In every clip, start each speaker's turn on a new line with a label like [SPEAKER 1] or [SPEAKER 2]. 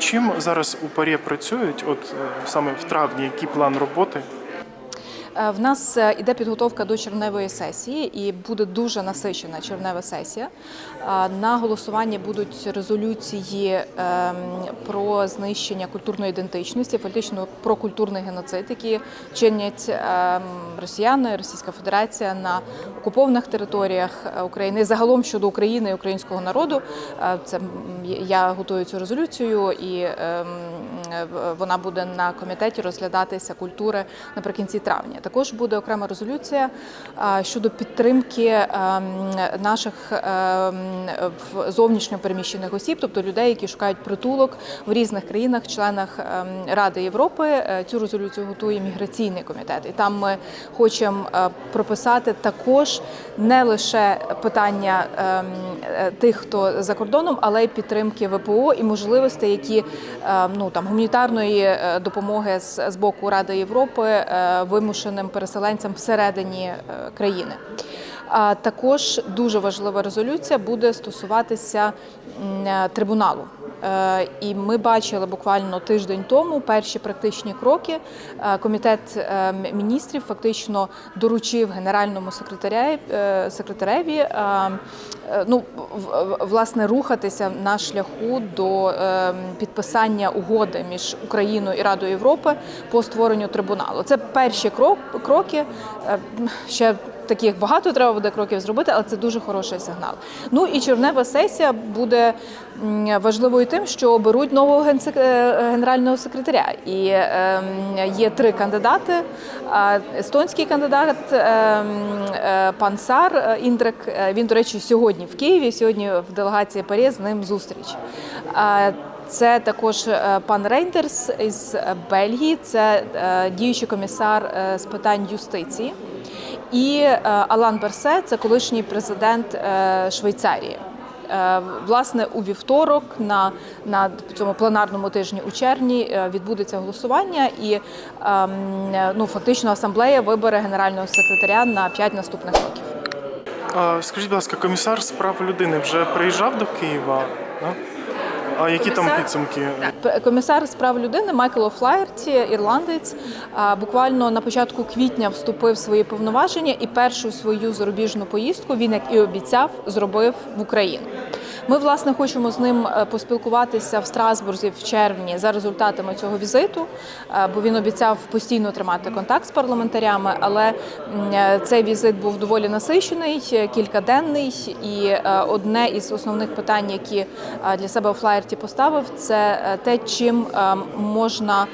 [SPEAKER 1] Чим зараз у парі працюють? От е, саме в травні, який план роботи?
[SPEAKER 2] Е, В нас е, іде підготовка до червневої сесії, і буде дуже насичена червнева сесія. Е, На голосуванні будуть резолюції ем, про знищення культурної ідентичності, фактично про культурний геноцид, які чинять ем, росіяни, Російська Федерація на окупованих територіях України. Загалом щодо України і українського народу, це я готую цю резолюцію, і ем, вона буде на комітеті розглядатися культури наприкінці травня. Також буде окрема резолюція щодо підтримки ем, наших ем, в- зовнішньо переміщених осіб, тобто людей, які шукають притулок в різних країнах, членах ем, Ради Європи. Е, Цю резолюцію готує міграційний комітет, і там ми хочемо е, прописати також не лише питання е, тих, хто за кордоном, але й підтримки ВПО і можливостей, які ну там гуманітарної допомоги з, боку Ради Європи е, вимушеним переселенцям всередині е, країни. А також дуже важлива резолюція буде стосуватися е, трибуналу. Е, І ми бачили буквально тиждень тому перші практичні кроки. Е, Комітет е, міністрів фактично доручив генеральному секретареві ну власне рухатися на шляху до підписання угоди між Україною і Радою Європи по створенню трибуналу. Це перші крок кроки. Ще таких багато треба буде кроків зробити, але це дуже хороший сигнал. Ну і червнева сесія буде важливою тим, що оберуть нового е, генерального секретаря. І ем, є три кандидати. Естонський кандидат ем, е, пан Сар е, Індрик. е, Він, до речі, сьогодні в Києві. Сьогодні в делегації Парі з ним зустріч. Це також пан Рейндерс із Бельгії, це діючий комісар з питань юстиції. І е, Алан Берсе це колишній президент е, Швейцарії. Е, Власне, у вівторок на, на цьому пленарному тижні у червні відбудеться голосування, і ем, ну фактично асамблея вибере генерального секретаря на п'ять наступних років.
[SPEAKER 1] Скажіть, будь ласка, комісар з прав людини вже приїжджав до Києва? Да? А які там підсумки?
[SPEAKER 2] Комісар з прав людини Майкл О'Флаєрті, ірландець, буквально на початку квітня вступив в свої повноваження і першу свою зарубіжну поїздку він, як і обіцяв, зробив в Україну. Ми власне хочемо з ним е, поспілкуватися в Страсбурзі в червні за результатами цього візиту, е, бо він обіцяв постійно тримати контакт з парламентарями. Але е, цей візит був доволі насичений, кількаденний, і одне із основних питань, які для себе Флаєрті поставив, це те, чим можна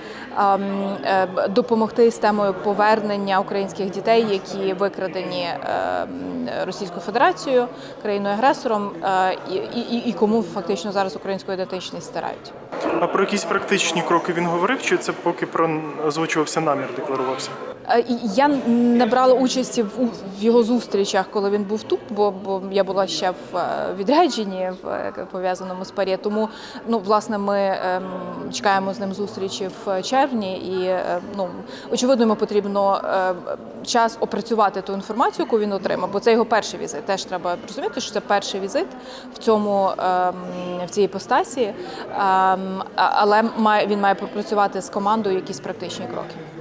[SPEAKER 2] допомогти з темою повернення українських дітей, які викрадені ем, Російською Федерацією, країною агресором, е, і, і, і кому фактично зараз українську ідентичність стирають.
[SPEAKER 1] А про якісь практичні кроки він говорив, чи це поки про озвучувався намір, декларувався?
[SPEAKER 2] Я не брала участі в, його зустрічах, коли він був тут, бо, бо я була ще в е, відрядженні в е, пов'язаному з Парі. Тому ну власне ми ем, чекаємо з ним зустрічі в червні, і е, ну очевидно, йому потрібно час опрацювати ту інформацію, яку він отримав, бо це його перший візит. Теж треба розуміти, що це перший візит в цьому ем, в цій іпостасі, Ем, але має він має пропрацювати з командою якісь практичні кроки.